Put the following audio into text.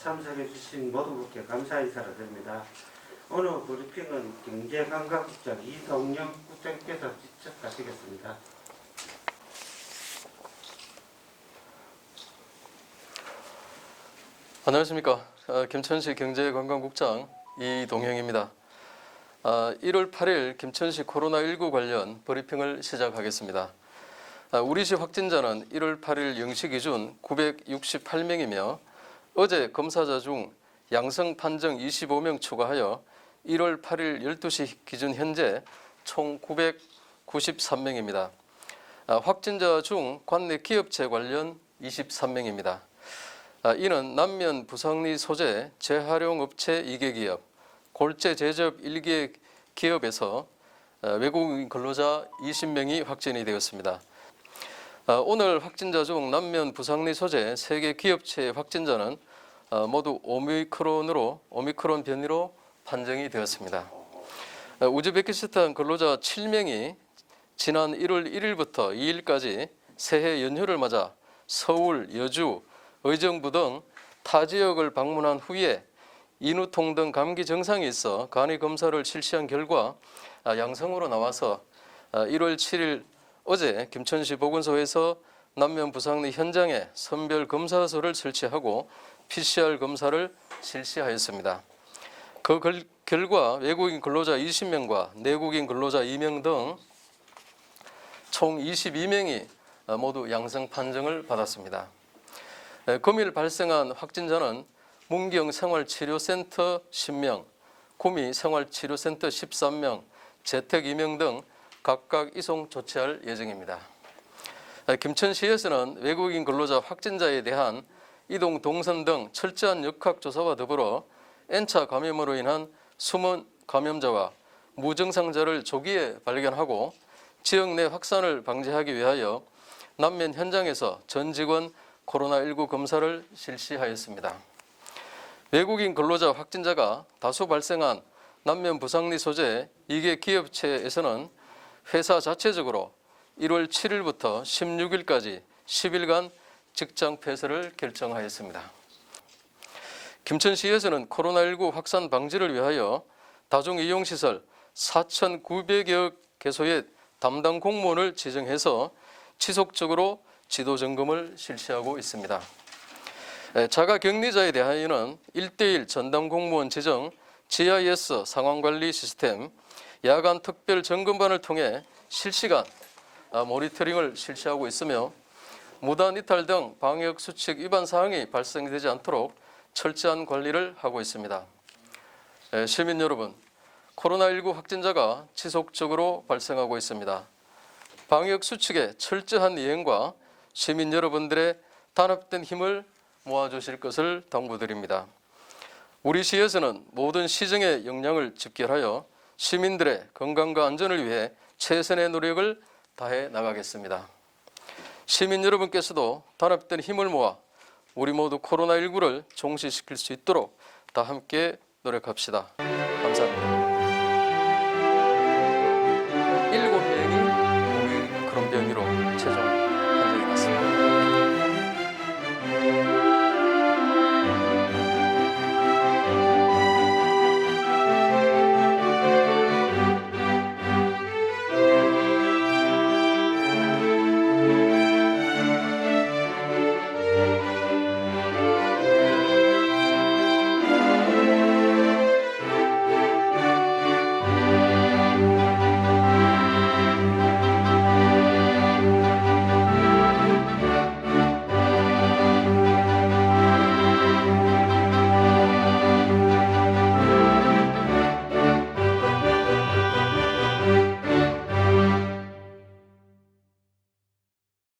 참여해 주신 모든 분께 감사 인사를 드립니다. 오늘 브리핑은 경제관광국장 이동영 국장께서 직접 하시겠습니다. 안녕하십니까. 어, 김천시 경제관광국장 이동형입니다. 아, 1월 8일 김천시 코로나19 관련 브리핑을 시작하겠습니다. 아, 우리시 확진자는 1월 8일 0시 기준 968명이며 어제 검사자 중 양성 판정 25명 추가하여 1월 8일 12시 기준 현재 총 993명입니다. 아, 확진자 중 관내 기업체 관련 23명입니다. 아, 이는 남면 부상리 소재 재활용 업체 2개 기업, 골재 제접 1개 기업에서 아, 외국인 근로자 20명이 확진이 되었습니다. 아, 오늘 확진자 중 남면 부상리 소재 3개 기업체의 확진자는 아, 모두 오미크론으로 오미크론 변이로 판정이 되었습니다. 아, 우즈베키스탄 근로자 7명이 지난 1월 1일부터 2일까지 새해 연휴를 맞아 서울, 여주, 의정부 등 타 지역을 방문한 후에 인후통 등 감기 증상이 있어 간이 검사를 실시한 결과 아, 양성으로 나와서 아, 1월 7일 어제 김천시 보건소에서 남면 부상리 현장에 선별 검사소를 설치하고 PCR 검사를 실시하였습니다. 그 결- 결과 외국인 근로자 20명과 내국인 근로자 2명 등 총 22명이 어, 모두 양성 판정을 받았습니다. 에, 금일 발생한 확진자는 문경 생활치료센터 10명, 구미 생활치료센터 13명, 재택 2명 등 각각 이송 조치할 예정입니다. 에, 김천시에서는 외국인 근로자 확진자에 대한 이동 동선 등 철저한 역학조사와 더불어 N차 감염으로 인한 숨은 감염자와 무증상자를 조기에 발견하고 지역 내 확산을 방지하기 위하여 남면 현장에서 전 직원 코로나19 검사를 실시하였습니다. 외국인 근로자 확진자가 다수 발생한 남면 부상리 소재 이개 기업체에서는 회사 자체적으로 1월 7일부터 16일까지 10일간 직장 폐쇄를 결정하였습니다. 김천시에서는 코로나19 확산 방지를 위하여 다중이용시설 4,900여 개소의 담당 공무원을 지정해서 지속적으로 지도 점검을 실시하고 있습니다. 에, 자가 격리자에 대하여는 1대1 전담 공무원 지정 GIS 상황관리 시스템 야간 특별 점검반을 통해 실시간 아, 모니터링을 실시하고 있으며 무단 이탈 등 방역 수칙 위반 사항이 발생되지 않도록 철저한 관리를 하고 있습니다. 에, 시민 여러분, 코로나19 확진자가 지속적으로 발생하고 있습니다. 방역 수칙의 철저한 이행과 시민 여러분들의 단합된 힘을 모아주실 것을 당부드립니다. 우리 시에서는 모든 시정의 역량을 집결하여 시민들의 건강과 안전을 위해 최선의 노력을 다해 나가겠습니다. 시민 여러분께서도 단합된 힘을 모아 우리 모두 코로나19를 종식시킬 수 있도록 다 함께 노력합시다.